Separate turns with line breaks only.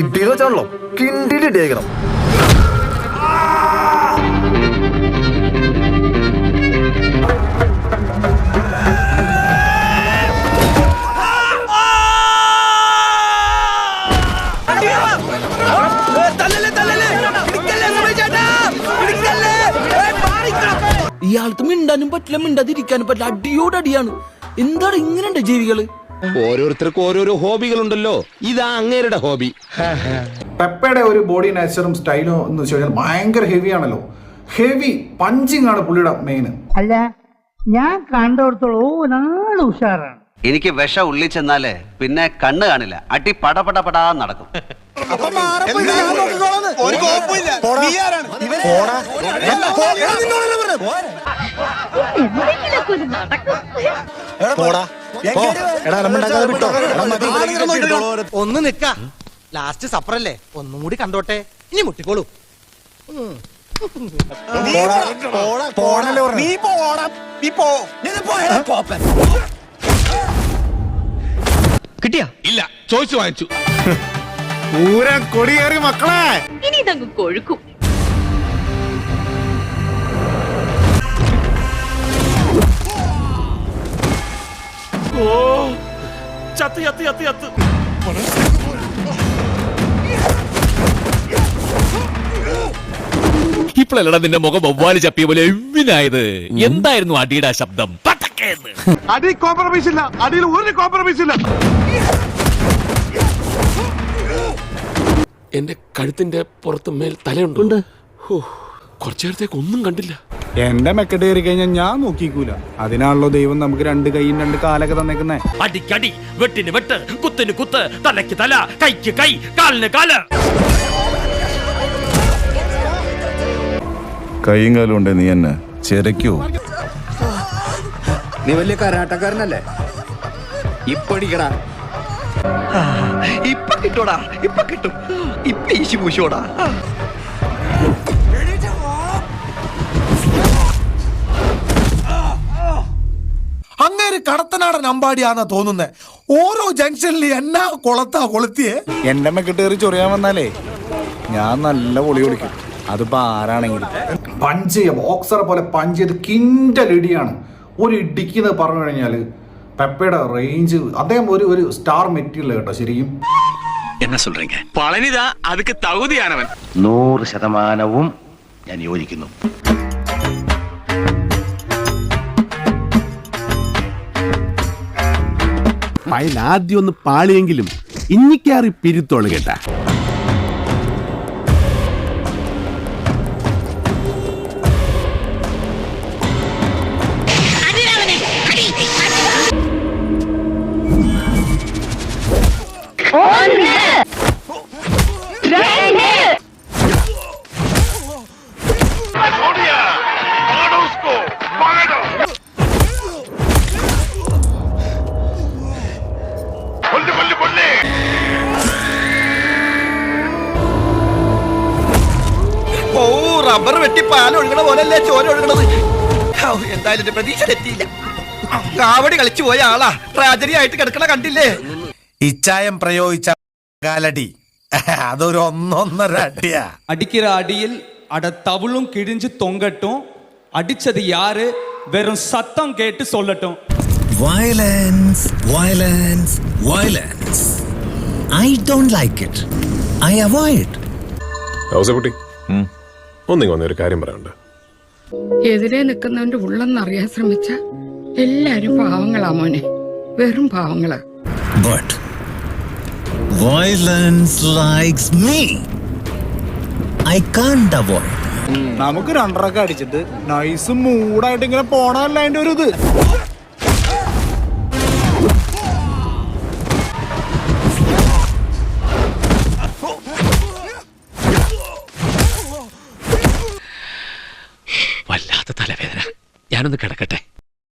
ഇടിയെന്ന് വെച്ചാണല്ലോ കിണ്ടിയിൽ ഇടിയേക്കണം.
ഇയാൾക്ക് മിണ്ടാനും പറ്റില്ല മിണ്ടാതിരിക്കാനും പറ്റില്ല. അടിയോടടിയാണ്. എന്താണ് ഇങ്ങനെയുണ്ട് ജീവികൾ?
ഓരോരുത്തർക്കും ഓരോരോ ഹോബികളുണ്ടല്ലോ. ഇതാ അങ്ങേരുടെ ഹോബി.
പെപ്പയുടെ ഒരു ബോഡി നേച്ചറും സ്റ്റൈലും എന്ന് വെച്ച് കഴിഞ്ഞാൽ ഭയങ്കര ഹെവി ആണല്ലോ. ഹെവി പഞ്ചിങ് ആണ് പുള്ളിയുടെ മെയിൻ
അല്ല ഞാൻ കണ്ടിടത്തോളം ഉഷാറാണ്.
എനിക്ക് വിഷ ഉള്ളിച്ചെന്നാലേ ചെന്നാൽ പിന്നെ കണ്ണ് കാണില്ല. അടി പട പട പടാ നടക്കും.
ഒന്ന് നിക്ക ലാസ്റ്റ് സപ്പറല്ലേ ഒന്നും കൂടി കണ്ടോട്ടെ. ഇനി മുട്ടിക്കോളൂ.
കിട്ടിയാ? ഇല്ല ചോദിച്ചു വാങ്ങിച്ചു.
പൂരം കൊടിയേറി മക്കളെ.
ഇനി ഇതങ്ങ് കൊഴുക്കും.
ചത്ത് ചത്ത് ചത്ത് ചത്ത്
ഇപ്പോഴല്ലടാ നിന്റെ മുഖം വവ്വാൽ ചപ്പിയ പോലെ എമ്മിനായത് എന്തായിരുന്നു അടിയുടെ ആ ശബ്ദം? പടക്കേന്ന്
അടി കോംപ്രമൈസ് ഇല്ല. അടിയിൽ ഒരു കോംപ്രമൈസ് ഇല്ല.
എന്റെ കഴുത്തിന്റെ പുറത്ത് മേൽ തലയുണ്ട്. കുറച്ചു നേരത്തേക്ക് ഒന്നും കണ്ടില്ല.
എന്റെ മെക്കെട്ട് കയറി കഴിഞ്ഞാൽ ഞാൻ നോക്കിക്കൂല. അതിനാണല്ലോ ദൈവം നമുക്ക് രണ്ട് കൈയും രണ്ട് കാലൊക്കെ തന്നേക്കുന്നേ.
അടിക്കടി വെട്ടിന് വെട്ട് കുത്തിന് കുത്ത് തലക്ക് തല കൈക്ക് കൈ കാലിന് കാല.
കൈയും കാലും ഉണ്ട് നീ എന്നെ ചെരക്കോ
നീ വലിയ കരാട്ടക്കാരനല്ലേ? ഇപ്പടിക്കടാ ഇപ്പൊ കിട്ടോടാ ഇപ്പൊ കിട്ടും. ഇപ്പൊ ഈശി പൂശോടാ
കടത്തനാടൻ അമ്പാടിയാന്നാ തോന്നുന്നേ ഓരോ ജംഗ്ഷനിൽ എന്നാ കൊളത്താ കൊളുത്തിയേ
എന്റെ മെക്കെട്ട് കയറി ചൊറിയാൻ വന്നാലേ ഞാൻ നല്ല പൊളി വിളിക്കും അതിപ്പോ ആരാണെങ്കിലും പഞ്ച് ചെയ്യുക ബോക്സറെ പോലെ പഞ്ച് ചെയ്ത് കിൻഡൽ ഇടിയാണ് ഒരു ഇടിക്കുന്നത് പറഞ്ഞു കഴിഞ്ഞാല് പെപ്പയുടെ റേഞ്ച് അദ്ദേഹം ഒരു ഒരു സ്റ്റാർ മെറ്റീരിയൽ കേട്ടോ ശരിക്കും
എന്നാ சொல்றீங்க
പളനിതാ അതുക്ക് തകുതിയാണവൻ
നൂറ് ശതമാനവും ഞാൻ യോജിക്കുന്നു
ഫയൽ ആദ്യം ഒന്ന് പാളിയെങ്കിലും ഇന്നിക്കാറി പിരുത്തോൾ കേട്ടാ.
ഓ റബ്ബർ വെട്ടി പാൽ ഒഴുകണ പോലല്ലേ ചോര ഒഴുകണത് ഹൗ, എന്തായാലും എന്റെ പ്രതീക്ഷ തെറ്റിയില്ല കാവടി കളിച്ചു പോയ ആളാ ട്രാജഡി ആയിട്ട് കിടക്കണ കണ്ടില്ലേ
ഇച്ചായം പ്രയോഗിച്ച കാലടി അതൊരു ഒന്നൊന്നര അടിയാ
அடிக்கிற அடியில் அட தவுளும் கிழிஞ்சு தொங்கட்டும் அடிச்சது யாரு வெறும் சத்தம் கேட்டு சொல்லட்டும்
violence violence violence I don't like it I avoid
Ousakutty ഒന്നിങ്ങ വന്ന ഒരു കാര്യം പറയാനുണ്ട്.
എതിരെ നിൽക്കുന്നവന്റെ ഉള്ളെന്നറിയാൻ ശ്രമിച്ച എല്ലാരും പാവങ്ങളാ മോനെ. വെറും പാവങ്ങളാ.
But violence likes me I can't avoid
നമുക്ക് രണ്ടരൊക്കെ അടിച്ചിട്ട് നൈസ് മൂടായിട്ട് ഇങ്ങനെ പോണല്ല അതിന്റെ ഒരു ഇത്?
ഞാനൊന്ന് കിടക്കട്ടെ